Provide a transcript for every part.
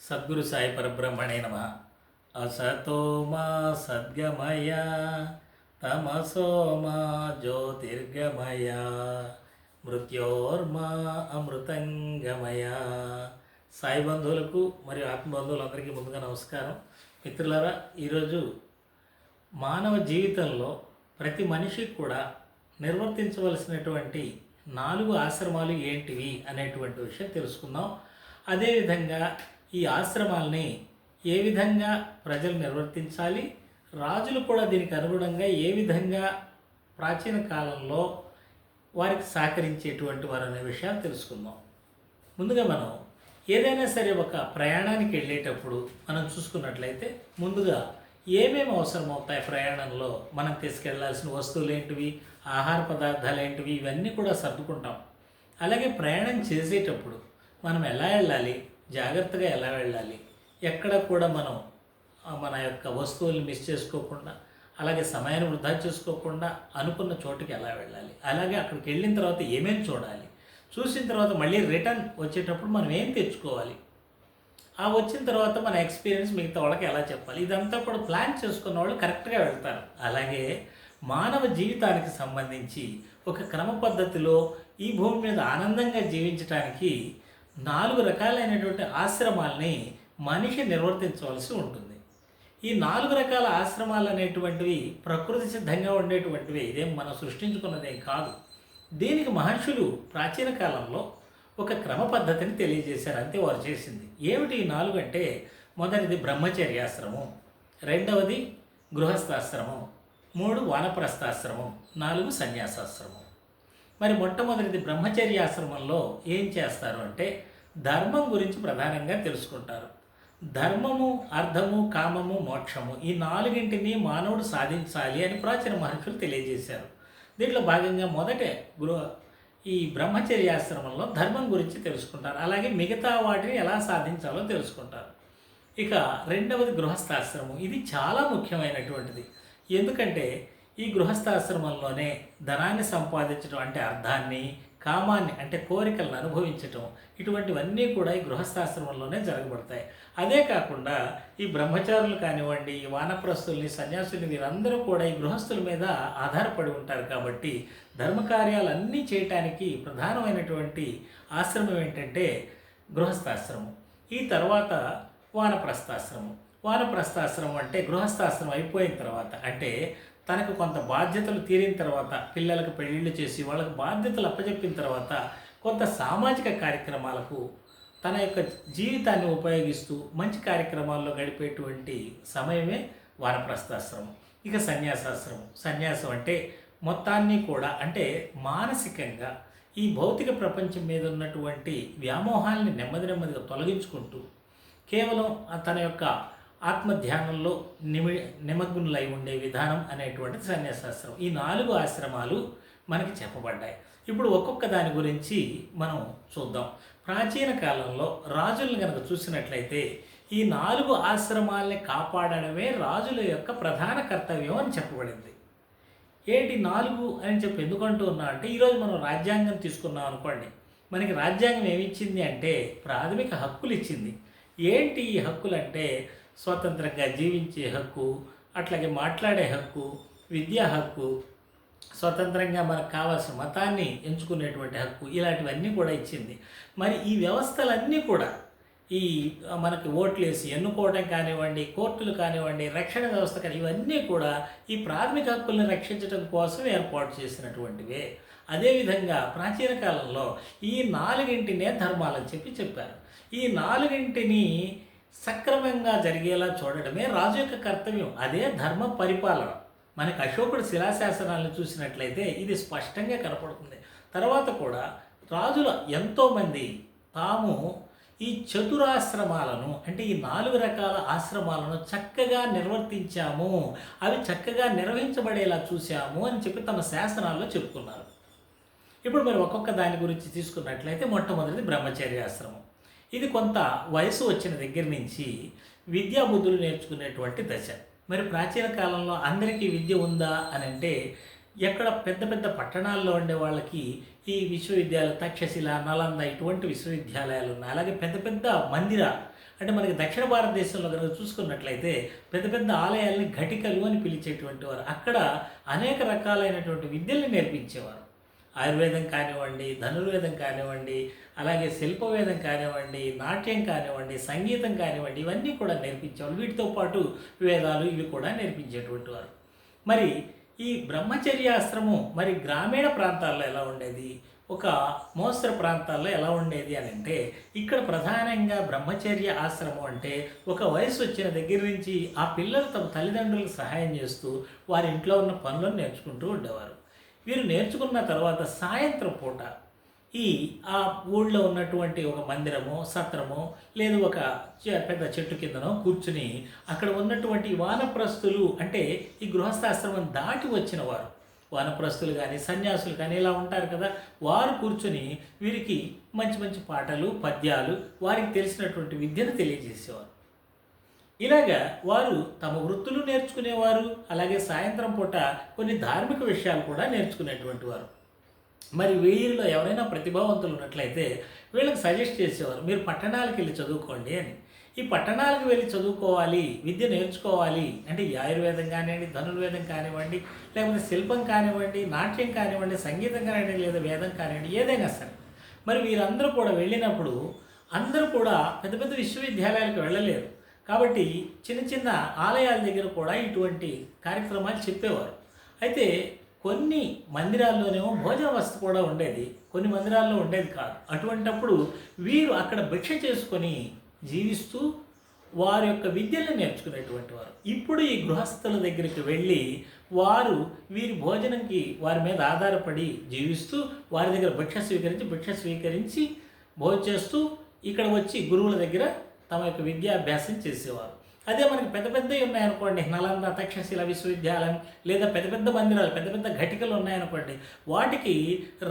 సద్గురు సాయి పరబ్రహ్మణే నమ. అసతో మా సద్గమయ తమసో మా జ్యోతిర్గమయ మృత్యోర్మా అమృతంగమయ. సాయి బంధువులకు మరియు ఆత్మబంధువులందరికీ ముందుగా నమస్కారం. మిత్రులారా ఈరోజు మానవ జీవితంలో ప్రతి మనిషి కూడా నిర్వర్తించవలసినటువంటి నాలుగు ఆశ్రమాలు ఏంటివి అనేటువంటి విషయం తెలుసుకుందాం. అదేవిధంగా ఈ ఆశ్రమాల్ని ఏ విధంగా ప్రజలు నిర్వర్తించాలి? రాజులు కూడా దీనికి అనుగుణంగా ఏ విధంగా ప్రాచీన కాలంలో వారికి సహకరించేటువంటి వారు అనే విషయాలు తెలుసుకుందాం. ముందుగా మనం ఏదైనా సరే ఒక ప్రయాణానికి వెళ్ళేటప్పుడు మనం చూసుకున్నట్లయితే ముందుగా ఏమేమి అవసరం అవుతాయి ప్రయాణంలో? మనం తీసుకెళ్ళాల్సిన వస్తువులు ఏంటివి? ఆహార పదార్థాలు ఏంటివి? ఇవన్నీ కూడా సర్దుకుంటాం. అలాగే ప్రయాణం చేసేటప్పుడు మనం ఎలా వెళ్ళాలి? జాగ్రత్తగా ఎలా వెళ్ళాలి? ఎక్కడ కూడా మనం మన యొక్క వస్తువుల్ని మిస్ చేసుకోకుండా అలాగే సమయాన్ని వృధా చేసుకోకుండా అనుకున్న చోటుకి ఎలా వెళ్ళాలి? అలాగే అక్కడికి వెళ్ళిన తర్వాత ఏమేమి చూడాలి? చూసిన తర్వాత మళ్ళీ రిటర్న్ వచ్చేటప్పుడు మనం ఏం తెచ్చుకోవాలి? ఆ వచ్చిన తర్వాత మన ఎక్స్పీరియన్స్ మిగతా వాళ్ళకి ఎలా చెప్పాలి? ఇదంతా కూడా ప్లాన్ చేసుకున్న వాళ్ళు కరెక్ట్గా వెళ్తారు. అలాగే మానవ జీవితానికి సంబంధించి ఒక క్రమ పద్ధతిలో ఈ భూమి మీద ఆనందంగా జీవించడానికి నాలుగు రకాలైనటువంటి ఆశ్రమాల్ని మనిషి నిర్వర్తించవలసి ఉంటుంది. ఈ నాలుగు రకాల ఆశ్రమాలు అనేటువంటివి ప్రకృతి సిద్ధంగా ఉండేటువంటివి ఇదేం మనం సృష్టించుకున్నదేం కాదు. దీనికి మహర్షులు ప్రాచీన కాలంలో ఒక క్రమ పద్ధతిని తెలియజేశారు అంతే వారు చేసింది. ఏమిటి ఈ నాలుగు అంటే? మొదటిది బ్రహ్మచర్యాశ్రమం రెండవది గృహస్థాశ్రమం మూడు వానప్రస్థాశ్రమం నాలుగు సన్యాసాశ్రమం. మరి మొట్టమొదటిది బ్రహ్మచర్యాశ్రమంలో ఏం చేస్తారు అంటే ధర్మం గురించి ప్రధానంగా తెలుసుకుంటారు. ధర్మము అర్థము కామము మోక్షము ఈ నాలుగింటిని మానవుడు సాధించాలి అని ప్రాచీన మహర్షులు తెలియజేశారు. దీంట్లో భాగంగా మొదటే గృహ ఈ బ్రహ్మచర్యాశ్రమంలో ధర్మం గురించి తెలుసుకుంటారు. అలాగే మిగతా వాటిని ఎలా సాధించాలో తెలుసుకుంటారు. ఇక రెండవది గృహస్థాశ్రమం. ఇది చాలా ముఖ్యమైనటువంటిది. ఎందుకంటే ఈ గృహస్థాశ్రమంలోనే ధనాన్ని సంపాదించడం అంటే అర్థాన్ని కామాన్ని అంటే కోరికలను అనుభవించటం ఇటువంటివన్నీ కూడా ఈ గృహస్థాశ్రమంలోనే జరగబడతాయి. అదే కాకుండా ఈ బ్రహ్మచారులు కానివ్వండి ఈ వానప్రస్తుల్ని సన్యాసుల్ని వీరందరూ కూడా ఈ గృహస్థుల మీద ఆధారపడి ఉంటారు కాబట్టి ధర్మకార్యాలన్నీ చేయటానికి ప్రధానమైనటువంటి ఆశ్రమం ఏంటంటే గృహస్థాశ్రమం. ఈ తర్వాత వానప్రస్థాశ్రమం. వానప్రస్థాశ్రమం అంటే గృహస్థాశ్రమం అయిపోయిన తర్వాత అంటే తనకు కొంత బాధ్యతలు తీరిన తర్వాత పిల్లలకు పెళ్ళిళ్ళు చేసి వాళ్ళకు బాధ్యతలు అప్పచెప్పిన తర్వాత కొంత సామాజిక కార్యక్రమాలకు తన యొక్క జీవితాన్ని ఉపయోగిస్తూ మంచి కార్యక్రమాల్లో గడిపేటువంటి సమయమే వానప్రస్థాశ్రమం ఇక సన్యాసాశ్రమం. సన్యాసం అంటే మొత్తాన్ని కూడా అంటే మానసికంగా ఈ భౌతిక ప్రపంచం మీద ఉన్నటువంటి వ్యామోహాల్ని నెమ్మది నెమ్మదిగా తొలగించుకుంటూ కేవలం తన యొక్క ఆత్మధ్యానంలో నిమి నిమగ్నులై ఉండే విధానం అనేటువంటి సన్యాసాశ్రమం. ఈ నాలుగు ఆశ్రమాలు మనకి చెప్పబడ్డాయి. ఇప్పుడు ఒక్కొక్క దాని గురించి మనం చూద్దాం. ప్రాచీన కాలంలో రాజులను కనుక చూసినట్లయితే ఈ నాలుగు ఆశ్రమాల్ని కాపాడడమే రాజుల యొక్క ప్రధాన కర్తవ్యం అని చెప్పబడింది. ఏంటి నాలుగు అని చెప్పి ఎందుకంటూ ఉన్నా అంటే ఈరోజు మనం రాజ్యాంగం తీసుకున్నాం అనుకోండి. మనకి రాజ్యాంగం ఏమిచ్చింది అంటే ప్రాథమిక హక్కులు ఇచ్చింది ఏంటి ఈ హక్కులు అంటే స్వతంత్రంగా జీవించే హక్కు అట్లాగే మాట్లాడే హక్కు విద్యా హక్కు స్వతంత్రంగా మనకు కావాల్సిన మతాన్ని ఎంచుకునేటువంటి హక్కు ఇలాంటివన్నీ కూడా ఇచ్చింది. మరి ఈ వ్యవస్థలన్నీ కూడా ఈ మనకి ఓట్లేసి ఎన్నుకోవడం కానివ్వండి కోర్టులు కానివ్వండి రక్షణ వ్యవస్థ కానీ ఇవన్నీ కూడా ఈ ప్రాథమిక హక్కుల్ని రక్షించడం కోసం ఏర్పాటు చేసినటువంటివే. అదేవిధంగా ప్రాచీన కాలంలో ఈ నాలుగింటినే ధర్మాలని చెప్పి చెప్పారు. ఈ నాలుగింటిని సక్రమంగా జరిగేలా చూడడమే రాజు యొక్క కర్తవ్యం. అదే ధర్మ పరిపాలన. మనకి అశోకుడు శిలాశాసనాలను చూసినట్లయితే ఇది స్పష్టంగా కనపడుతుంది. తర్వాత కూడా రాజుల ఎంతోమంది తాము ఈ చతురాశ్రమాలను అంటే ఈ నాలుగు రకాల ఆశ్రమాలను చక్కగా నిర్వర్తించాము. అవి చక్కగా నిర్వహించబడేలా చూశాము అని చెప్పి తమ శాసనాల్లో చెప్పుకున్నారు ఇప్పుడు మరి ఒక్కొక్క దాని గురించి తీసుకున్నట్లయితే మొట్టమొదటిది బ్రహ్మచర్యాశ్రమం ఇది కొంత వయసు వచ్చిన దగ్గర నుంచి విద్యాబుద్ధులు నేర్చుకునేటువంటి దశ. మరి ప్రాచీన కాలంలో అందరికీ విద్య ఉందా అని అంటే ఎక్కడ పెద్ద పెద్ద పట్టణాల్లో ఉండే వాళ్ళకి ఈ విశ్వవిద్యాలయం తక్షశిల నలంద ఇటువంటి విశ్వవిద్యాలయాలు ఉన్నాయి. అలాగే పెద్ద పెద్ద మందిర అంటే మనకి దక్షిణ భారతదేశంలో కనుక చూసుకున్నట్లయితే పెద్ద పెద్ద ఆలయాల్ని ఘటికలు అని పిలిచేటువంటి వారు. అక్కడ అనేక రకాలైనటువంటి విద్యల్ని నేర్పించేవారు. ఆయుర్వేదం కానివ్వండి ధనుర్వేదం కానివ్వండి అలాగే శిల్పవేదం కానివ్వండి నాట్యం కానివ్వండి సంగీతం కానివ్వండి ఇవన్నీ కూడా నేర్పించేవారు వీటితో పాటు వేదాలు ఇవి కూడా నేర్పించేటువంటి వారు. మరి ఈ బ్రహ్మచర్యాశ్రమం మరి గ్రామీణ ప్రాంతాల్లో ఎలా ఉండేది? ఒక మోస్తరు ప్రాంతాల్లో ఎలా ఉండేది అని అంటే ఇక్కడ ప్రధానంగా బ్రహ్మచర్య ఆశ్రమం అంటే ఒక వయసు వచ్చిన దగ్గర నుంచి ఆ పిల్లలు తమ తల్లిదండ్రులకు సహాయం చేస్తూ వారి ఇంట్లో ఉన్న పనులను నేర్చుకుంటూ ఉండేవారు. వీరు నేర్చుకున్న తర్వాత సాయంత్రం పూట ఈ ఆ ఊళ్ళో ఉన్నటువంటి ఒక మందిరమో సత్రము లేదు ఒక పెద్ద చెట్టు కిందనో కూర్చుని అక్కడ ఉన్నటువంటి వానప్రస్తులు అంటే ఈ గృహస్థాశ్రమం దాటి వచ్చిన వారు. వానప్రస్తులు కానీ సన్యాసులు కానీ ఇలా ఉంటారు కదా వారు కూర్చుని వీరికి మంచి మంచి పాటలు పద్యాలు వారికి తెలిసినటువంటి విద్యను తెలియజేసేవారు. ఇలాగా వారు తమ వృత్తులు నేర్చుకునేవారు అలాగే సాయంత్రం పూట కొన్ని ధార్మిక విషయాలు కూడా నేర్చుకునేటువంటి వారు. మరి వీరిలో ఎవరైనా ప్రతిభావంతులు ఉన్నట్లయితే వీళ్ళకి సజెస్ట్ చేసేవారు మీరు పట్టణాలకు వెళ్ళి చదువుకోండి అని. ఈ పట్టణాలకు వెళ్ళి చదువుకోవాలి విద్య నేర్చుకోవాలి అంటే ఆయుర్వేదం కానివ్వండి ధనుర్వేదం కానివ్వండి లేకపోతే శిల్పం కానివ్వండి నాట్యం కానివ్వండి సంగీతం కానివ్వండి లేదా వేదం కానివ్వండి ఏదైనా సరే. మరి వీరందరూ కూడా వెళ్ళినప్పుడు అందరూ కూడా పెద్ద పెద్ద విశ్వవిద్యాలయాలకు వెళ్ళలేరు. కాబట్టి చిన్న చిన్న ఆలయాల దగ్గర కూడా ఇటువంటి కార్యక్రమాలు చెప్పేవారు. అయితే కొన్ని మందిరాల్లోనేమో భోజన వసతి కూడా ఉండేది. కొన్ని మందిరాల్లో ఉండేది కాదు. అటువంటప్పుడు వీరు అక్కడ భిక్ష చేసుకొని జీవిస్తూ వారి యొక్క విద్యలను నేర్చుకునేటువంటి వారు. ఇప్పుడు ఈ గృహస్థుల దగ్గరికి వెళ్ళి వారు వీరి భోజనంకి వారి మీద ఆధారపడి జీవిస్తూ వారి దగ్గర భిక్ష స్వీకరించి భిక్ష స్వీకరించి భోజనం చేస్తూ ఇక్కడ వచ్చి గురువుల దగ్గర తమ యొక్క విద్యాభ్యాసం చేసేవారు. అదే మనకి పెద్ద పెద్దవి ఉన్నాయనుకోండి నలంద తక్షశిల విశ్వవిద్యాలయం లేదా పెద్ద పెద్ద మందిరాలు పెద్ద పెద్ద ఘటికలు ఉన్నాయనుకోండి వాటికి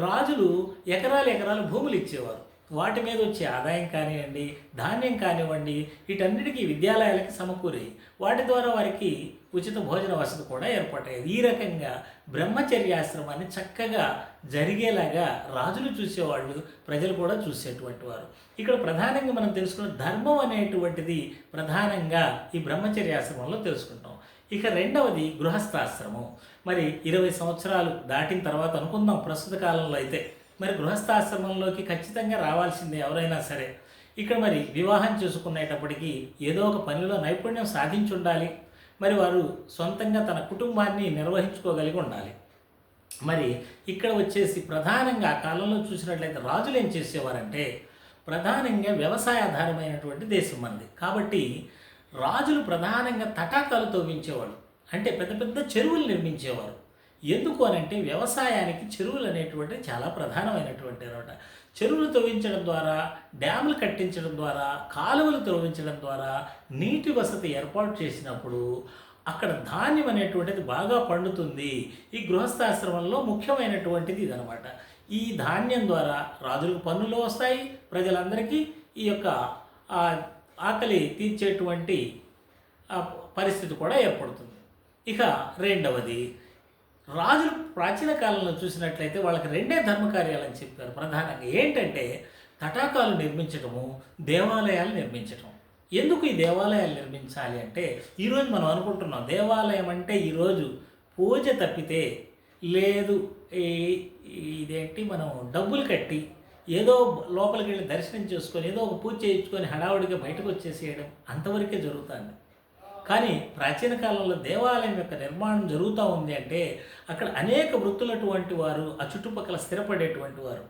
రాజులు ఎకరాలు ఎకరాలు భూములు ఇచ్చేవారు. వాటి మీద వచ్చే ఆదాయం కానివ్వండి ధాన్యం కానివ్వండి వీటన్నిటికీ విద్యాలయాలకి సమకూరాయి. వాటి ద్వారా వారికి ఉచిత భోజన వసతి కూడా ఏర్పాటయ్యేది ఈ రకంగా బ్రహ్మచర్యాశ్రమాన్ని చక్కగా జరిగేలాగా రాజులు చూసేవాళ్ళు ప్రజలు కూడా చూసేటువంటి వారు. ఇక్కడ ప్రధానంగా మనం తెలుసుకున్న ధర్మం అనేటువంటిది ప్రధానంగా ఈ బ్రహ్మచర్యాశ్రమంలో తెలుసుకుంటాం. ఇక రెండవది గృహస్థాశ్రమం. మరి ఇరవై సంవత్సరాలు దాటిన తర్వాత అనుకుందాం ప్రస్తుత కాలంలో అయితే. మరి గృహస్థాశ్రమంలోకి ఖచ్చితంగా రావాల్సిందే ఎవరైనా సరే. ఇక్కడ మరి వివాహం చేసుకునేటప్పటికీ ఏదో ఒక పనిలో నైపుణ్యం సాధించి ఉండాలి మరి వారు సొంతంగా తన కుటుంబాన్ని నిర్వహించుకోగలిగి ఉండాలి. మరి ఇక్కడ వచ్చేసి ప్రధానంగా ఆ కాలంలో చూసినట్లయితే రాజులు ఏం చేసేవారంటే ప్రధానంగా వ్యవసాయ ఆధారమైనటువంటి దేశం మనది కాబట్టి రాజులు ప్రధానంగా తటాకాలు తవ్వించేవాళ్ళు. అంటే పెద్ద పెద్ద చెరువులు నిర్మించేవారు. ఎందుకు అని అంటే వ్యవసాయానికి చెరువులు అనేటువంటి చాలా ప్రధానమైనటువంటి అనమాట. చెరువులు తవ్వించడం ద్వారా డ్యాములు కట్టించడం ద్వారా కాలువలు తవ్వించడం ద్వారా నీటి వసతి ఏర్పాటు చేసినప్పుడు అక్కడ ధాన్యం అనేటువంటిది బాగా పండుతుంది. ఈ గృహస్థాశ్రమంలో ముఖ్యమైనటువంటిది ఇదనమాట. ఈ ధాన్యం ద్వారా రాజులకు పన్నులు వస్తాయి ప్రజలందరికీ ఈ యొక్క ఆకలి తీర్చేటువంటి పరిస్థితి కూడా ఏర్పడుతుంది. ఇక రెండవది రాజులు ప్రాచీన కాలంలో చూసినట్లయితే వాళ్ళకి రెండే ధర్మకార్యాలని చెప్పారు. ప్రధానంగా ఏంటంటే తటాకాలు నిర్మించడము దేవాలయాలు నిర్మించడం ఎందుకు ఈ దేవాలయాలు నిర్మించాలి అంటే ఈరోజు మనం అనుకుంటున్నాం దేవాలయం అంటే ఈరోజు పూజ తప్పితే లేదు. ఈ ఇదేంటి మనం డబ్బులు కట్టి ఏదో లోపలికి వెళ్ళి దర్శనం చేసుకొని ఏదో ఒక పూజ చేయించుకొని హడావుడిగా బయటకు వచ్చేసేయడం అంతవరకే జరుగుతుంది. కానీ ప్రాచీన కాలంలో దేవాలయం యొక్క నిర్మాణం జరుగుతూ ఉంది అంటే అక్కడ అనేక వృత్తులటువంటి వారు ఆ చుట్టుపక్కల స్థిరపడేటువంటి వారు.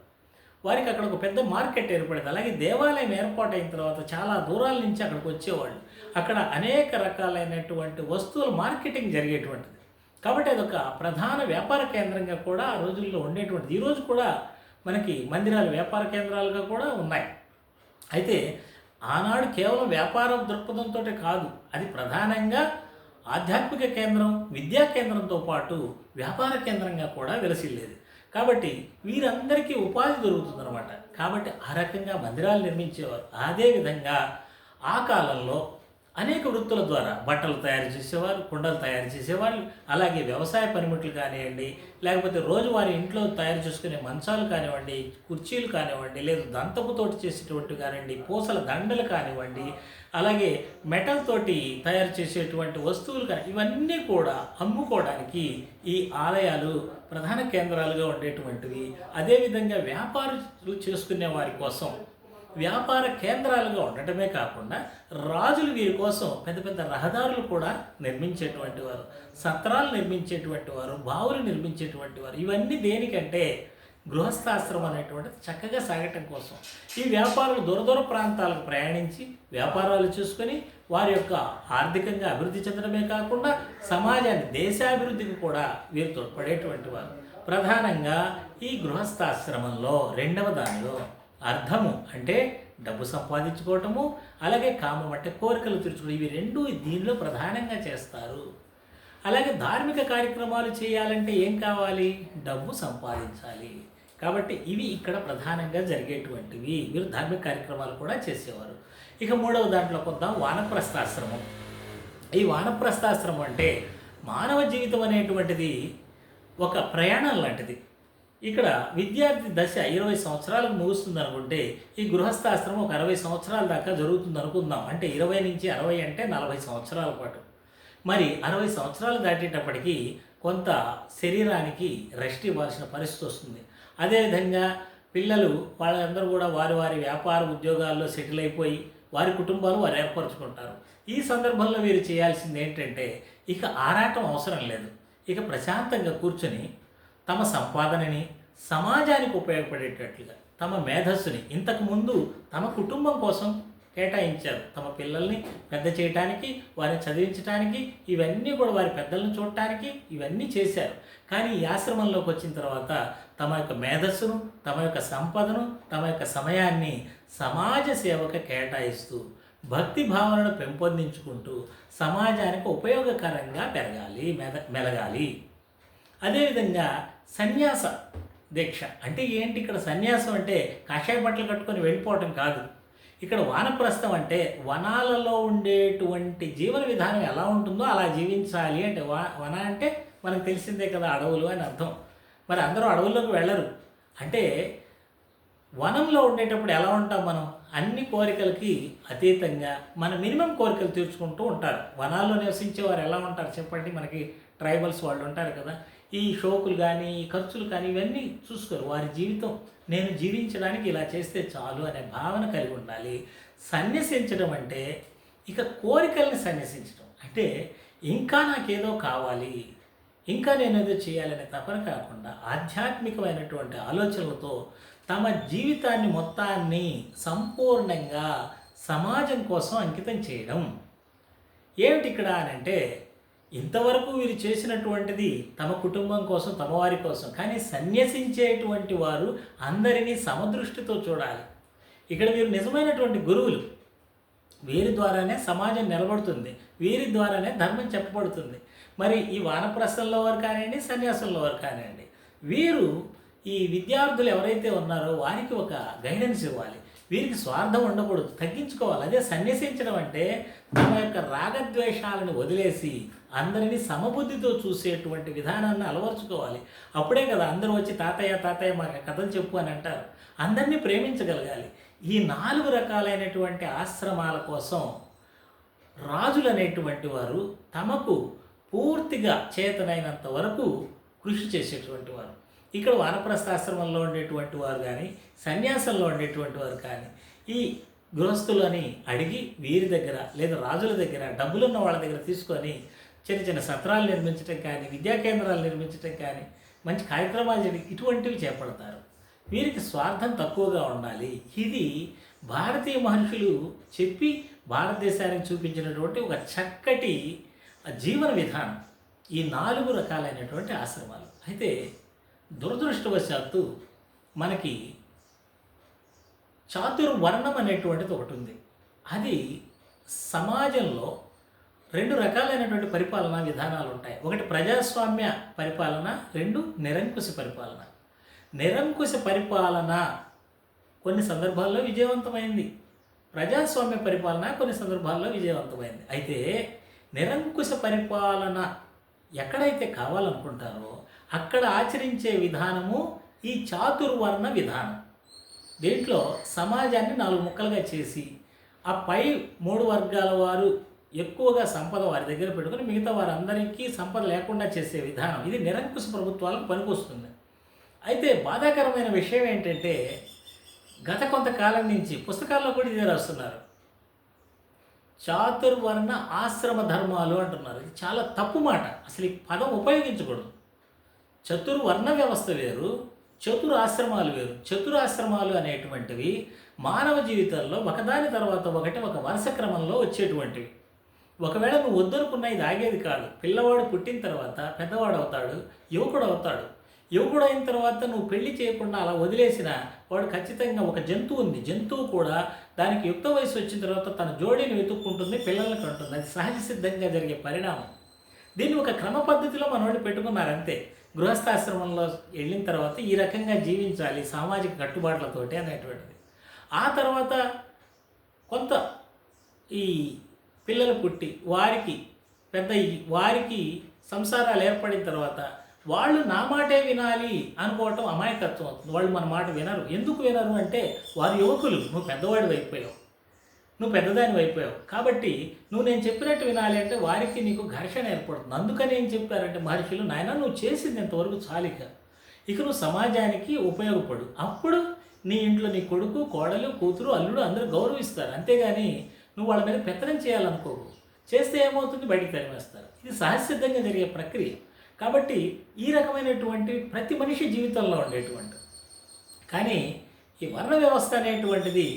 వారికి అక్కడ ఒక పెద్ద మార్కెట్ ఏర్పడింది. అలాగే దేవాలయం ఏర్పాటైన తర్వాత చాలా దూరాల నుంచి అక్కడికి వచ్చేవాళ్ళు. అక్కడ అనేక రకాలైనటువంటి వస్తువుల మార్కెటింగ్ జరిగేటువంటిది. కాబట్టి అదొక ప్రధాన వ్యాపార కేంద్రంగా కూడా ఆ రోజుల్లో ఉండేటువంటిది. ఈరోజు కూడా మనకి మందిరాలు వ్యాపార కేంద్రాలుగా కూడా ఉన్నాయి. అయితే ఆనాడు కేవలం వ్యాపార దృక్పథంతో కాదు అది ప్రధానంగా ఆధ్యాత్మిక కేంద్రం విద్యా కేంద్రంతో పాటు వ్యాపార కేంద్రంగా కూడా విలసిల్లేది. కాబట్టి వీరందరికీ ఉపాధి దొరుకుతుందన్నమాట. కాబట్టి ఆ రకంగా మందిరాలు నిర్మించేవారు. అదేవిధంగా ఆ కాలంలో అనేక వృత్తుల ద్వారా బట్టలు తయారు చేసేవారు కుండలు తయారు చేసేవాళ్ళు అలాగే వ్యవసాయ పనిముట్లు కానివ్వండి లేకపోతే రోజువారి ఇంట్లో తయారు చేసుకునే మంచాలు కానివ్వండి కుర్చీలు కానివ్వండి లేదు దంతపుతోటి చేసేటువంటి కానివ్వండి పూసల దండలు కానివ్వండి అలాగే మెటల్ తోటి తయారు చేసేటువంటి వస్తువులు కానీ ఇవన్నీ కూడా అమ్ముకోవడానికి ఈ ఆలయాలు ప్రధాన కేంద్రాలుగా ఉండేటువంటివి. అదేవిధంగా వ్యాపారాలు చేసుకునే వారి కోసం వ్యాపార కేంద్రాలుగా ఉండటమే కాకుండా రాజులు వీరి కోసం పెద్ద పెద్ద రహదారులు కూడా నిర్మించేటువంటి వారు సత్రాలు నిర్మించేటువంటి వారు బావులు నిర్మించేటువంటి వారు. ఇవన్నీ దేనికంటే గృహస్థాశ్రమం అనేటువంటిది చక్కగా సాగటం కోసం. ఈ వ్యాపారులు దూర దూర ప్రాంతాలకు ప్రయాణించి వ్యాపారాలు చూసుకొని వారి యొక్క ఆర్థికంగా అభివృద్ధి చెందడమే కాకుండా సమాజాన్ని దేశాభివృద్ధికి కూడా వీరు తోడ్పడేటువంటి వారు. ప్రధానంగా ఈ గృహస్థాశ్రమంలో రెండవ దానిలో అర్థము అంటే డబ్బు సంపాదించుకోవటము అలాగే కామం అంటే కోరికలు తీర్చుకోవడం ఇవి రెండు దీనిలో ప్రధానంగా చేస్తారు. అలాగే ధార్మిక కార్యక్రమాలు చేయాలంటే ఏం కావాలి? డబ్బు సంపాదించాలి. కాబట్టి ఇవి ఇక్కడ ప్రధానంగా జరిగేటువంటివి. వీరు ధార్మిక కార్యక్రమాలు కూడా చేసేవారు. ఇక మూడవ దాంట్లో కొద్దాం వానప్రస్థాశ్రమం. ఈ వానప్రస్థాశ్రమం అంటే మానవ జీవితం అనేటువంటిది ఒక ప్రయాణం లాంటిది. ఇక్కడ విద్యార్థి దశ ఇరవై సంవత్సరాలకు ముగుస్తుంది అనుకుంటే ఈ గృహస్థాశ్రమం ఒక అరవై సంవత్సరాల దాకా జరుగుతుంది అనుకుందాం అంటే ఇరవై నుంచి అరవై అంటే నలభై సంవత్సరాల పాటు. మరి అరవై సంవత్సరాలు దాటేటప్పటికి కొంత శరీరానికి రెస్ట్ ఇవ్వాల్సిన పరిస్థితి వస్తుంది. అదేవిధంగా పిల్లలు వాళ్ళందరూ కూడా వారి వారి వ్యాపార ఉద్యోగాల్లో సెటిల్ అయిపోయి వారి కుటుంబాలు వారు ఏర్పరచుకుంటారు. ఈ సందర్భంలో వీరు చేయాల్సింది ఏంటంటే ఇక ఆరాటం అవసరం లేదు. ఇక ప్రశాంతంగా కూర్చొని తమ సంపాదనని సమాజానికి ఉపయోగపడేటట్లుగా తమ మేధస్సుని ఇంతకుముందు తమ కుటుంబం కోసం కేటాయించారు. తమ పిల్లల్ని పెద్ద చేయటానికి వారిని చదివించడానికి ఇవన్నీ కూడా వారి పెద్దలను చూడటానికి ఇవన్నీ చేశారు. కానీ ఈ ఆశ్రమంలోకి వచ్చిన తర్వాత తమ యొక్క మేధస్సును తమ యొక్క సంపదను తమ యొక్క సమయాన్ని సమాజ సేవకు కేటాయిస్తూ భక్తి భావనను పెంపొందించుకుంటూ సమాజానికి ఉపయోగకరంగా పెరగాలి మెద మెలగాలి. అదేవిధంగా సన్యాస దీక్ష. అంటే ఏంటి ఇక్కడ సన్యాసం అంటే కాషాయ బట్టలు కట్టుకొని వెళ్ళిపోవటం కాదు. ఇక్కడ వానప్రస్థం అంటే వనాలలో ఉండేటువంటి జీవన విధానం ఎలా ఉంటుందో అలా జీవించాలి అంటే వా వన అంటే మనకు తెలిసిందే కదా అడవులు అని అర్థం. మరి అందరూ అడవుల్లోకి వెళ్ళరు. అంటే వనంలో ఉండేటప్పుడు ఎలా ఉంటాం మనం? అన్ని కోరికలకి అతీతంగా మన మినిమం కోరికలు తీర్చుకుంటూ ఉంటారు. వనాల్లో నివసించే వారు ఎలా ఉంటారు? చెప్పండి. మనకి ట్రైబల్స్ వాళ్ళు ఉంటారు కదా. ఈ షోకులు కానీ ఈ ఖర్చులు కానీ ఇవన్నీ చూసుకోరు. వారి జీవితం నేను జీవించడానికి ఇలా చేస్తే చాలు అనే భావన కలిగి ఉండాలి. సన్యసించడం అంటే ఇక కోరికల్ని సన్యసించడం. అంటే ఇంకా నాకేదో కావాలి. ఇంకా నేను ఏదో చేయాలనే తపన కాకుండా ఆధ్యాత్మికమైనటువంటి ఆలోచనలతో తమ జీవితాన్ని మొత్తాన్ని సంపూర్ణంగా సమాజం కోసం అంకితం చేయడం. ఏమిటి ఇక్కడ అని అంటే ఇంతవరకు వీరు చేసినటువంటిది తమ కుటుంబం కోసం తమ వారి కోసం. కానీ సన్యసించేటువంటి వారు అందరినీ సమదృష్టితో చూడాలి. ఇక్కడ వీరు నిజమైనటువంటి గురువులు. వీరి ద్వారానే సమాజం నిలబడుతుంది. వీరి ద్వారానే ధర్మం చెప్పబడుతుంది. మరి ఈ వానప్రస్థంలో వారు కానివ్వండి సన్యాసంలో వారు కానివ్వండి వీరు ఈ విద్యార్థులు ఎవరైతే ఉన్నారో వారికి ఒక గైడెన్స్ ఇవ్వాలి. వీరికి స్వార్థం ఉండకూడదు. తగ్గించుకోవాలి. అదే సన్యసించడం అంటే తమ యొక్క రాగద్వేషాలను వదిలేసి అందరినీ సమబుద్ధితో చూసేటువంటి విధానాన్ని అలవర్చుకోవాలి. అప్పుడే కదా అందరూ వచ్చి తాతయ్య తాతయ్య మాకు కథలు చెప్పు అని అంటారు. అందరినీ ప్రేమించగలగాలి. ఈ నాలుగు రకాలైనటువంటి ఆశ్రమాల కోసం రాజులు అనేటువంటి వారు తమకు పూర్తిగా చేతనైనంత వరకు కృషి చేసేటువంటి వారు. ఇక్కడ వానప్రస్థాశ్రమంలో ఉండేటువంటి వారు కానీ సన్యాసంలో ఉండేటువంటి వారు కానీ ఈ గృహస్థులని అడిగి వీరి దగ్గర లేదా రాజుల దగ్గర డబ్బులున్న వాళ్ళ దగ్గర తీసుకొని చిన్న చిన్న సత్రాలు నిర్మించడం కానీ విద్యా కేంద్రాలు నిర్మించడం కానీ మంచి కార్యక్రమాలు చేయడం ఇటువంటివి చేపడతారు. వీరికి స్వార్థం తక్కువగా ఉండాలి. ఇది భారతీయ మహర్షులు చెప్పి భారతదేశానికి చూపించినటువంటి ఒక చక్కటి జీవన విధానం. ఈ నాలుగు రకాలైనటువంటి ఆశ్రమాలు. అయితే దురదృష్టవశాత్తు మనకి చాతుర్వర్ణం అనేటువంటిది ఒకటి ఉంది అది సమాజంలో రెండు రకాలైనటువంటి పరిపాలనా విధానాలు ఉంటాయి ఒకటి ప్రజాస్వామ్య పరిపాలన రెండు నిరంకుశ పరిపాలన. నిరంకుశ పరిపాలన కొన్ని సందర్భాల్లో విజయవంతమైంది. ప్రజాస్వామ్య పరిపాలన కొన్ని సందర్భాల్లో విజయవంతమైంది. అయితే నిరంకుశ పరిపాలన ఎక్కడైతే కావాలనుకుంటారో అక్కడ ఆచరించే విధానము ఈ చాతుర్వర్ణ విధానం. దీంట్లో సమాజాన్ని నాలుగు ముక్కలుగా చేసి ఆ పై మూడు వర్గాల వారు ఎక్కువగా సంపద వారి దగ్గర పెట్టుకుని మిగతా వారందరికీ సంపద లేకుండా చేసే విధానం. ఇది నిరంకుశ ప్రభుత్వాలకు పనికొస్తుంది. అయితే బాధాకరమైన విషయం ఏంటంటే గత కొంతకాలం నుంచి పుస్తకాల్లో కూడా ఇదే రాస్తున్నారు. చాతుర్వర్ణ ఆశ్రమ ధర్మాలు అంటున్నారు. ఇది చాలా తప్పు మాట. అసలు ఈ పదం ఉపయోగించకూడదు. చతుర్వర్ణ వ్యవస్థ వేరు చతురాశ్రమాలు వేరు. చతురాశ్రమాలు అనేటువంటివి మానవ జీవితంలో ఒకదాని తర్వాత ఒకటి ఒక వరుస క్రమంలో వచ్చేటువంటివి. ఒకవేళ నువ్వు వద్దనుకున్న ఇది ఆగేది కాదు. పిల్లవాడు పుట్టిన తర్వాత పెద్దవాడు అవుతాడు యువకుడు అవుతాడు. యువకుడు అయిన తర్వాత నువ్వు పెళ్ళి చేయకుండా అలా వదిలేసిన వాడు ఖచ్చితంగా ఒక జంతువు ఉంది. జంతువు కూడా దానికి యుక్త వయసు వచ్చిన తర్వాత తన జోడీని వెతుక్కుంటుంది పిల్లల్ని కంటుంది. అది సహజ సిద్ధంగా జరిగే పరిణామం. దీన్ని ఒక క్రమ పద్ధతిలో మనోళ్ళు పెట్టుకున్నారంతే. గృహస్థాశ్రమంలో వెళ్ళిన తర్వాత ఈ రకంగా జీవించాలి సామాజిక కట్టుబాట్లతోటి అనేటువంటిది. ఆ తర్వాత కొంత ఈ పిల్లలు పుట్టి వారికి పెద్ద వారికి సంసారాలు ఏర్పడిన తర్వాత వాళ్ళు నా మాటే వినాలి అనుకోవటం అమాయకత్వం అవుతుంది. వాళ్ళు మన మాట వినరు. ఎందుకు వినరు అంటే వారు యువకులు. నువ్వు పెద్దవాడు అయిపోయావు. నువ్వు పెద్దదాని అయిపోయావు. కాబట్టి నువ్వు నేను చెప్పినట్టు వినాలి అంటే వారికి నీకు ఘర్షణ ఏర్పడుతుంది. అందుకని ఏం చెప్పారంటే మహర్షులు నాయన నువ్వు చేసింది ఇంతవరకు చాలిక. ఇక నువ్వు సమాజానికి ఉపయోగపడు. అప్పుడు నీ ఇంట్లో నీ కొడుకు కోడలు కూతురు అల్లుడు అందరూ గౌరవిస్తారు. అంతేగాని నువ్వు వాళ్ళ మీద పెత్తనం చేయాలనుకోవు చేస్తే ఏమవుతుంది? బయటికి తరిమేస్తారు. ఇది సహజసిద్ధంగా జరిగే ప్రక్రియ. కాబట్టి ఈ రకమైనటువంటి ప్రతి మనిషి జీవితంలో ఉండేటువంటి. కానీ ఈ వర్ణ వ్యవస్థ అనేటువంటిది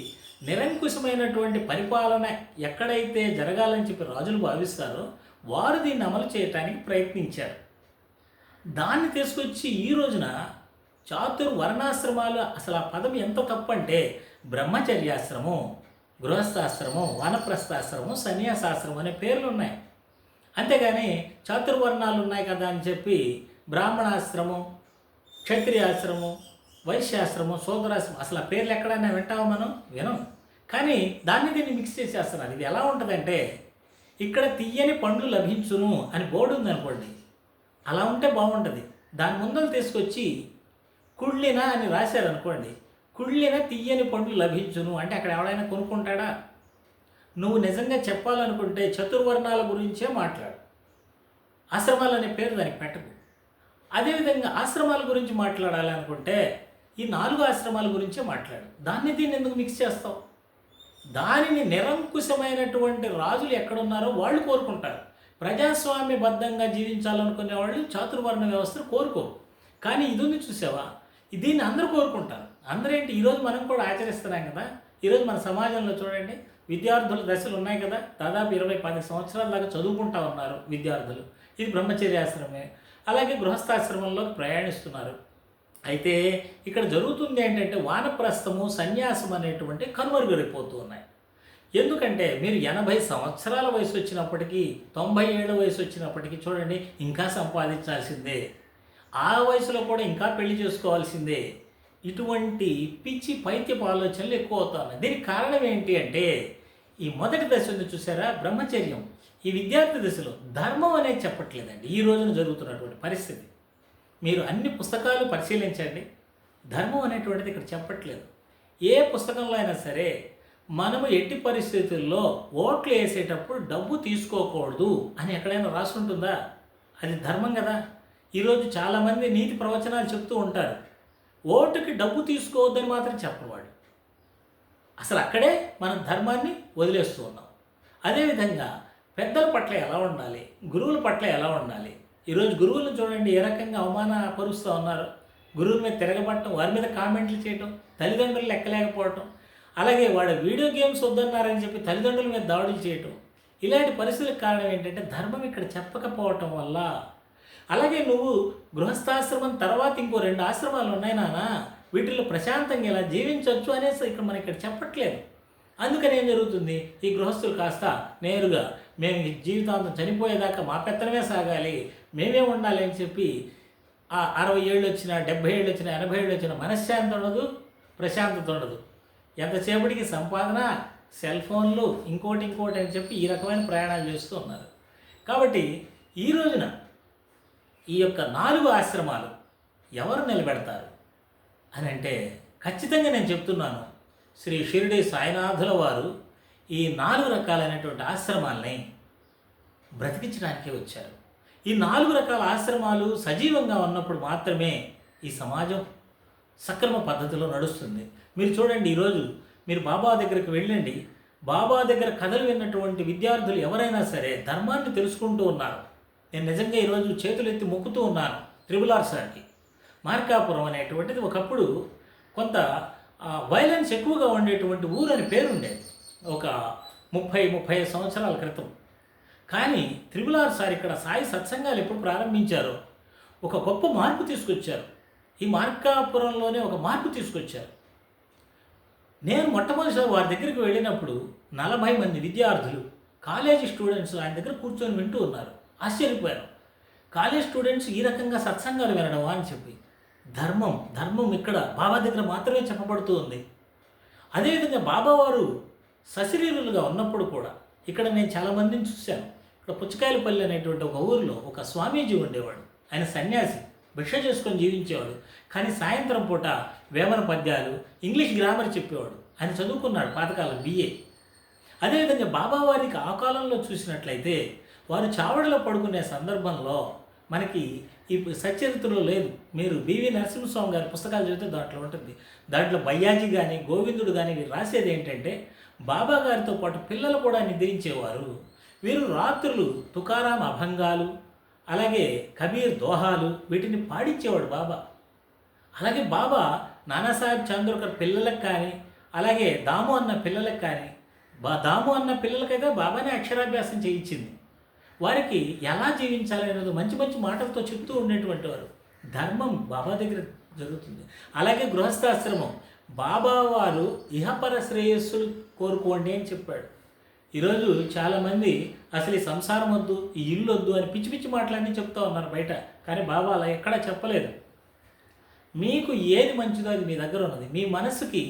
నిరంకుశమైనటువంటి పరిపాలన ఎక్కడైతే జరగాలని చెప్పి రాజులు భావిస్తారో వారు దీన్ని అమలు చేయటానికి ప్రయత్నించారు. దాన్ని తీసుకొచ్చి ఈ రోజున చాతుర్ వర్ణాశ్రమాలు అసలు ఆ పదం ఎంత తప్పంటే బ్రహ్మచర్యాశ్రమం గృహస్థాశ్రమం వానప్రస్థాశ్రమం సన్యాసాశ్రమం అనే పేర్లు ఉన్నాయి. అంతేగాని చాతుర్వర్ణాలు ఉన్నాయి కదా అని చెప్పి బ్రాహ్మణాశ్రమం క్షత్రియాశ్రమం వైశ్యాశ్రమం సోదరాశ్రమం అసలు ఆ పేర్లు ఎక్కడైనా వింటామా మనం? వినం. కానీ దాన్ని దీన్ని మిక్స్ చేసేస్తున్నారు ఇది ఎలా ఉంటుందంటే ఇక్కడ తీయని పండ్లు లభించును అని బోర్డు ఉందనుకోండి అలా ఉంటే బాగుంటుంది. దాని ముందలు తీసుకొచ్చి కుళ్ళిన అని రాశారనుకోండి కుళ్ళిన తీయని పండ్లు లభించును అంటే అక్కడ ఎవడైనా కొనుక్కుంటాడా? నువ్వు నిజంగా చెప్పాలనుకుంటే చతుర్వర్ణాల గురించే మాట్లాడు. ఆశ్రమాలు అనే పేరు దానికి పెట్టకు. అదేవిధంగా ఆశ్రమాల గురించి మాట్లాడాలనుకుంటే ఈ నాలుగు ఆశ్రమాల గురించే మాట్లాడు. దాన్ని దీన్ని ఎందుకు మిక్స్ చేస్తావు? దానిని నిరంకుశమైనటువంటి రాజులు ఎక్కడున్నారో వాళ్ళు కోరుకుంటారు. ప్రజాస్వామ్యబద్ధంగా జీవించాలనుకునే వాళ్ళు చాతుర్వర్ణ వ్యవస్థను కోరుకోరు. కానీ ఇది ఉంది చూసావా? దీన్ని అందరూ కోరుకుంటారు. అందరేంటి? ఈరోజు మనం కూడా ఆచరిస్తున్నాం కదా. ఈరోజు మన సమాజంలో చూడండి. విద్యార్థుల దశలు ఉన్నాయి కదా. దాదాపు ఇరవై పది సంవత్సరాల దాకా చదువుకుంటా ఉన్నారు విద్యార్థులు. ఇది బ్రహ్మచర్యాశ్రమే. అలాగే గృహస్థాశ్రమంలోకి ప్రయాణిస్తున్నారు. అయితే ఇక్కడ జరుగుతుంది ఏంటంటే వానప్రస్థము సన్యాసం అనేటువంటి కనుమరుగైపోతూ ఉన్నాయి. ఎందుకంటే మీరు ఎనభై సంవత్సరాల వయసు వచ్చినప్పటికీ తొంభై ఏళ్ళ వయసు వచ్చినప్పటికీ చూడండి ఇంకా సంపాదించాల్సిందే. ఆ వయసులో కూడా ఇంకా పెళ్ళి చేసుకోవాల్సిందే. ఇటువంటి పిచ్చి పైత్యపు ఆలోచనలు ఎక్కువ అవుతున్నాయి దీనికి కారణం ఏంటి అంటే ఈ మొదటి దశ ఉంది చూసారా? బ్రహ్మచర్యం. ఈ విద్యార్థి దశలో ధర్మం అనేది చెప్పట్లేదండి. ఈ రోజున జరుగుతున్నటువంటి పరిస్థితి. మీరు అన్ని పుస్తకాలు పరిశీలించండి. ధర్మం అనేటువంటిది ఇక్కడ చెప్పట్లేదు. ఏ పుస్తకంలో అయినా సరే మనము ఎట్టి పరిస్థితుల్లో ఓట్లు వేసేటప్పుడు డబ్బు తీసుకోకూడదు అని ఎక్కడైనా రాసి ఉంటుందా? అది ధర్మం కదా. ఈరోజు చాలామంది నీతి ప్రవచనాలు చెప్తూ ఉంటారు. ఓటుకి డబ్బు తీసుకోవద్దని మాత్రం చెప్పవాడు అసలు అక్కడే మనం ధర్మాన్ని వదిలేస్తూ ఉన్నాం. అదేవిధంగా పెద్దల పట్ల ఎలా ఉండాలి? గురువుల పట్ల ఎలా ఉండాలి? ఈరోజు గురువులను చూడండి ఏ రకంగా అవమానపరుస్తూ ఉన్నారు. గురువుల మీద తిరగబడటం వారి మీద కామెంట్లు చేయటం తల్లిదండ్రులు లెక్కలేకపోవటం అలాగే వాడు వీడియో గేమ్స్ వద్దన్నారని చెప్పి తల్లిదండ్రుల మీద దాడులు చేయటం. ఇలాంటి పరిస్థితులకు కారణం ఏంటంటే ధర్మం ఇక్కడ చెప్పకపోవటం వల్ల. అలాగే నువ్వు గృహస్థాశ్రమం తర్వాత ఇంకో రెండు ఆశ్రమాలు ఉన్నాయి నాన్న వీటిల్లో ప్రశాంతంగా ఇలా జీవించవచ్చు అనేసి ఇక్కడ మనకి ఇక్కడ చెప్పట్లేదు. అందుకని ఏం జరుగుతుంది? ఈ గృహస్థులు కాస్త నేరుగా మేము జీవితాంతం చనిపోయేదాకా మా పెత్తనమే సాగాలి మేమే ఉండాలి అని చెప్పి ఆ అరవై ఏళ్ళు వచ్చిన డెబ్బై ఏళ్ళు వచ్చిన ఎనభై ఏళ్ళు వచ్చిన మనశ్శాంతి ఉండదు ప్రశాంతత ఉండదు. ఎంతసేపటికి సంపాదన సెల్ ఫోన్లు ఇంకోటి ఇంకోటి అని చెప్పి ఈ రకమైన ప్రయాణాలు చేస్తూ ఉన్నారు. కాబట్టి ఈ రోజున ఈ యొక్క నాలుగు ఆశ్రమాలు ఎవరు నిలబెడతారు? అని అంటే ఖచ్చితంగా నేను చెప్తున్నాను. శ్రీ షిరిడి సాయినాథుల వారు ఈ నాలుగు రకాలైనటువంటి ఆశ్రమాల్ని బ్రతికించడానికే వచ్చారు. ఈ నాలుగు రకాల ఆశ్రమాలు సజీవంగా ఉన్నప్పుడు మాత్రమే ఈ సమాజం సక్రమ పద్ధతిలో నడుస్తుంది. మీరు చూడండి ఈరోజు మీరు బాబా దగ్గరికి వెళ్ళండి. బాబా దగ్గర కథలు విన్నటువంటి విద్యార్థులు ఎవరైనా సరే ధర్మాన్ని తెలుసుకుంటూ ఉన్నారు. నేను నిజంగా ఈరోజు చేతులెత్తి మొక్కుతూ ఉన్నాను త్రిబుల్ ఆర్ సార్కి. మార్కాపురం అనేటువంటిది ఒకప్పుడు కొంత వైలెన్స్ ఎక్కువగా ఉండేటువంటి ఊరు అని పేరుండేది. ఒక ముప్పై ముప్పై సంవత్సరాల క్రితం. కానీ త్రిపుల్ ఆర్ సార్ ఇక్కడ సాయి సత్సంగాలు ఎప్పుడు ప్రారంభించారో? ఒక గొప్ప మార్పు తీసుకొచ్చారు. ఈ మార్కాపురంలోనే ఒక మార్పు తీసుకొచ్చారు. నేను మొట్టమొదటిసారి వారి దగ్గరికి వెళ్ళినప్పుడు నలభై మంది విద్యార్థులు కాలేజీ స్టూడెంట్స్ ఆయన దగ్గర కూర్చొని వింటూ ఉన్నారు. ఆశ్చర్యపోయారు కాలేజ్ స్టూడెంట్స్ ఈ రకంగా సత్సంగాలు వినడమా అని చెప్పి. ధర్మం ధర్మం ఇక్కడ బాబా దగ్గర మాత్రమే చెప్పబడుతూ ఉంది. అదేవిధంగా బాబావారు సశరీరులుగా ఉన్నప్పుడు కూడా ఇక్కడ నేను చాలామందిని చూశాను. ఇక్కడ పుచ్చకాయలపల్లి అనేటువంటి ఒక ఊరిలో ఒక స్వామీజీ ఉండేవాడు. ఆయన సన్యాసి భిక్ష చేసుకొని జీవించేవాడు. కానీ సాయంత్రం పూట వేమన పద్యాలు ఇంగ్లీష్ గ్రామర్ చెప్పేవాడు. ఆయన చదువుకున్నాడు పాతకాలం బిఏ అదేవిధంగా బాబావారికి ఆ కాలంలో చూసినట్లయితే వారు చావడిలో పడుకునే సందర్భంలో మనకి ఈ సచరిత్రలో లేదు. మీరు బివి నరసింహస్వామి గారి పుస్తకాలు చదివితే దాంట్లో ఉంటుంది. దాంట్లో బయ్యాజీ కానీ గోవిందుడు కానీ వీరు రాసేది ఏంటంటే బాబా గారితో పాటు పిల్లలు కూడా నిద్రించేవారు. వీరు రాత్రులు తుకారాం అభంగాలు అలాగే కబీర్ దోహాలు వీటిని పాడించేవాడు బాబా. అలాగే బాబా నానాసాహెబ్ చంద్రకర్ పిల్లలకు కానీ అలాగే దాము అన్న పిల్లలకు కానీ బా దాము అన్న పిల్లలకైతే బాబానే అక్షరాభ్యాసం చేయించింది. వారికి ఎలా జీవించాలి అనేది మంచి మంచి మాటలతో చెప్తూ ఉండేటువంటి వారు. ధర్మం బాబా దగ్గర జరుగుతుంది. అలాగే గృహస్థాశ్రమం. బాబా వారు ఇహపర శ్రేయస్సులు కోరుకోండి అని చెప్పాడు. ఈరోజు చాలామంది అసలు ఈ సంసారం వద్దు ఈ ఇల్లు వద్దు అని పిచ్చి పిచ్చి మాటలన్నీ చెప్తా ఉన్నారు బయట. కానీ బాబా అలా ఎక్కడా చెప్పలేదు. మీకు ఏది మంచిదో అది మీ దగ్గర ఉన్నది. మీ మనసుకి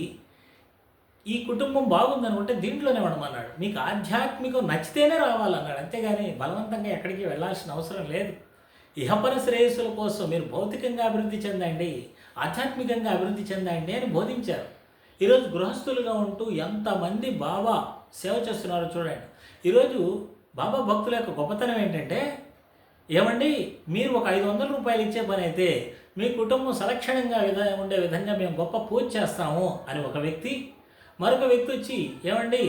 ఈ కుటుంబం బాగుందనుకుంటే దీంట్లోనే ఉండమన్నాడు. మీకు ఆధ్యాత్మికం నచ్చితేనే రావాలన్నాడు. అంతేగాని బలవంతంగా ఎక్కడికి వెళ్ళాల్సిన అవసరం లేదు. ఇహపర శ్రేయస్సుల కోసం మీరు భౌతికంగా అభివృద్ధి చెందండి ఆధ్యాత్మికంగా అభివృద్ధి చెందండి అని బోధించారు. ఈరోజు గృహస్థులుగా ఉంటూ ఎంతమంది బాబా సేవ చేస్తున్నారో చూడండి. ఈరోజు బాబా భక్తుల యొక్క గొప్పతనం ఏంటంటే ఏమండి మీరు ఒక ఐదు వందల రూపాయలు ఇచ్చే పని అయితే మీ కుటుంబం సలక్షణంగా విధ ఉండే విధంగా మేము గొప్ప పూజ చేస్తాము అని ఒక వ్యక్తి మరొక వ్యక్తి వచ్చి ఏమండి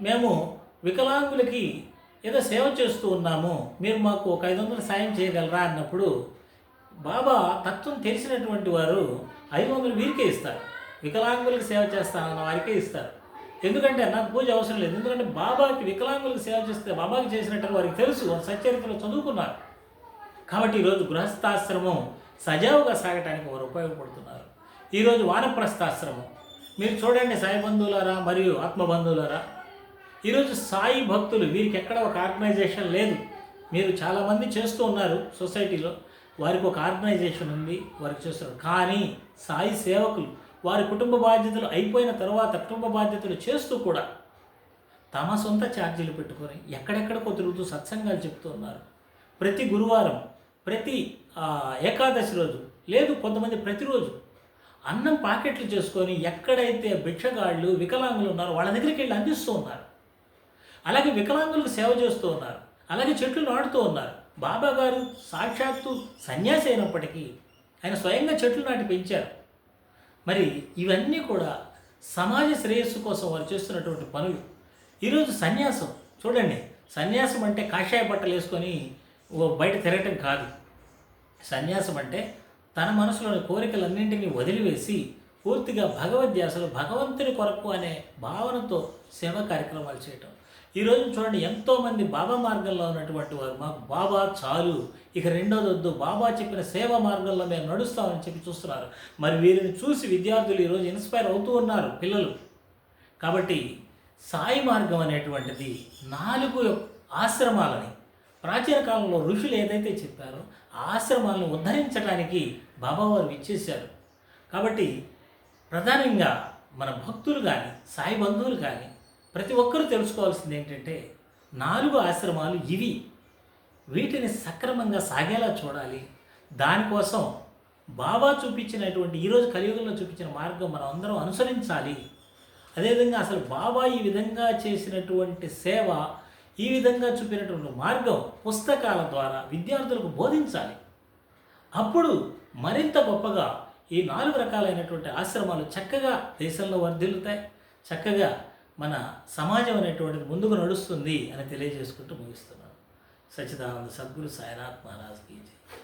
మేము వికలాంగులకి ఏదో సేవ చేస్తూ ఉన్నాము మీరు మాకు ఒక ఐదు వందలు సాయం చేయగలరా అన్నప్పుడు బాబా తత్వం తెలిసినటువంటి వారు ఐదు వందలు వీరికే ఇస్తారు. వికలాంగులకు సేవ చేస్తామన్న వారికే ఇస్తారు. ఎందుకంటే నాకు పూజ అవసరం లేదు. ఎందుకంటే బాబాకి వికలాంగులకు సేవ చేస్తే బాబాకి చేసినట్టు వారికి తెలుసు. సచరిత్రలో చదువుకున్నారు. కాబట్టి ఈరోజు గృహస్థాశ్రమం సజావుగా సాగటానికి వారు ఉపయోగపడుతున్నారు. ఈరోజు వానప్రస్థాశ్రమం. మీరు చూడండి సాయి బంధువులారా మరియు ఆత్మబంధువులారా ఈరోజు సాయి భక్తులు వీరికి ఎక్కడ ఒక ఆర్గనైజేషన్ లేదు. మీరు చాలామంది చేస్తూ ఉన్నారు సొసైటీలో. వారికి ఒక ఆర్గనైజేషన్ ఉంది వారికి చేస్తున్నారు. కానీ సాయి సేవకులు వారి కుటుంబ బాధ్యతలు అయిపోయిన తర్వాత కుటుంబ బాధ్యతలు చేస్తూ కూడా తమ సొంత ఛార్జీలు పెట్టుకొని ఎక్కడెక్కడికో తిరుగుతూ సత్సంగాలు చెప్తూ ఉన్నారు. ప్రతి గురువారం ప్రతి ఏకాదశి రోజు లేదు కొంతమంది ప్రతిరోజు అన్నం పాకెట్లు చేసుకొని ఎక్కడైతే భిక్షగాళ్ళు వికలాంగులు ఉన్నారో వాళ్ళ దగ్గరికి వెళ్ళి అందిస్తూ ఉన్నారు. అలాగే వికలాంగులకు సేవ చేస్తూ ఉన్నారు. అలాగే చెట్లు నాటుతూ ఉన్నారు. బాబా గారు సాక్షాత్తు సన్యాసి అయినప్పటికీ ఆయన స్వయంగా చెట్లు నాటి పెంచారు. మరి ఇవన్నీ కూడా సమాజ శ్రేయస్సు కోసం వారు చేస్తున్నటువంటి పనులు. ఈరోజు సన్యాసం. చూడండి సన్యాసం అంటే కాషాయ బట్టలు వేసుకొని బయట తిరగటం కాదు. సన్యాసం అంటే తన మనసులోని కోరికలన్నింటినీ వదిలివేసి పూర్తిగా భగవద్ధ్యాసలు భగవంతుని కొరకు అనే భావనతో సేవ కార్యక్రమాలు చేయటం. ఈరోజు చూడండి ఎంతోమంది బాబా మార్గంలో ఉన్నటువంటి వారు మాకు బాబా చాలు. ఇక రెండోది వద్దు బాబా చెప్పిన సేవ మార్గంలో మేము నడుస్తామని చెప్పి చూస్తున్నారు. మరి వీరిని చూసి విద్యార్థులు ఈరోజు ఇన్స్పైర్ అవుతూ ఉన్నారు పిల్లలు. కాబట్టి సాయి మార్గం అనేటువంటిది నాలుగు ఆశ్రమాలని ప్రాచీన కాలంలో ఋషులు ఏదైతే చెప్పారో ఆ ఆశ్రమాలను ఉద్ధరించడానికి బాబావారు ఇచ్చేశారు కాబట్టి ప్రధానంగా మన భక్తులు కానీ సాయి బంధువులు కానీ ప్రతి ఒక్కరూ తెలుసుకోవాల్సింది ఏంటంటే నాలుగు ఆశ్రమాలు ఇవి. వీటిని సక్రమంగా సాగేలా చూడాలి. దానికోసం బాబా చూపించినటువంటి ఈరోజు కలియుగంలో చూపించిన మార్గం మనం అందరం అనుసరించాలి. అదేవిధంగా అసలు బాబా ఈ విధంగా చేసినటువంటి సేవ ఈ విధంగా చూపినటువంటి మార్గం పుస్తకాల ద్వారా విద్యార్థులకు బోధించాలి. అప్పుడు మరింత గొప్పగా ఈ నాలుగు రకాలైనటువంటి ఆశ్రమాలు చక్కగా దేశంలో వర్ధిల్లుతాయి. చక్కగా మన సమాజం అనేటువంటిది ముందుకు నడుస్తుంది అని తెలియజేసుకుంటూ ముగిస్తున్నాను. సచిదానంద సద్గురు సాయినాథ్ మహారాజ్ కీ జై.